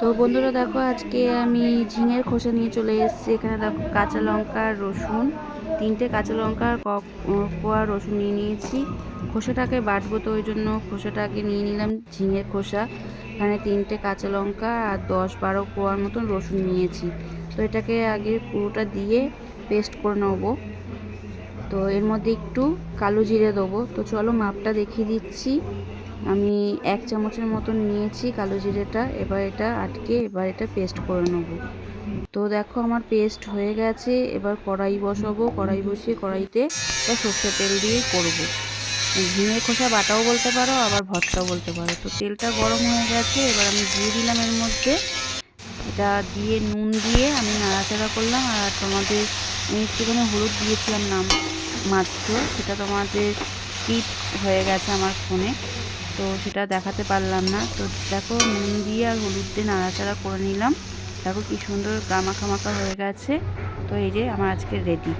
তো বন্ধুরা দেখো, আজকে আমি ঝিঙের খোসা নিয়ে চলে এসেছি। এখানে দেখো, কাঁচা লঙ্কা রসুন। তিনটে কাঁচা লঙ্কা কোয়া রসুন নিয়ে নিয়েছি। খোসাটাকে বাটবো তো ওই জন্য খোসাটাকে নিয়ে নিলাম, ঝিঙের খোসা। এখানে তিনটে কাঁচা লঙ্কা আর দশ বারো কোয়ার মতন রসুন নিয়েছি। তো এটাকে আগে পুরোটা দিয়ে পেস্ট করে নেব। তো এর মধ্যে একটু কালো জিরে দেবো। তো চলো মাপটা দেখিয়ে দিচ্ছি। আমি এক চামচের মতন নিয়েছি কালো জিরেটা, এবার এটা আটকে এবার এটা পেস্ট করে নেব। তো দেখো আমার পেস্ট হয়ে গেছে, এবার কড়াই বসাবো, কড়াই বসিয়ে কড়াইতে এবার সর্ষের তেল দিয়ে করব। ঝিঙে খোসা বাটাও বলতে পারো, আবার ভর্তাও বলতে পারো। তো তেলটা গরম হয়ে গেছে, এবার আমি দিয়ে দিলাম এর মধ্যে। এটা দিয়ে নুন দিয়ে আমি নাড়াচাড়া করলাম, আর তোমাদের আমি একটুখানি হলুদ দিয়েছিলাম নাম মাত্র, সেটা তোমাদের স্কিপ হয়ে গেছে আমার ফোনে। তো সেটা দেখাতে পারলাম না। তো দেখো, নুন দিয়ে আর হলুদ দিয়ে নাড়াচাড়া করে নিলাম। দেখো কি সুন্দর গামাখা মাখা হয়ে গেছে। তো এই যে আমার আজকে রেডি।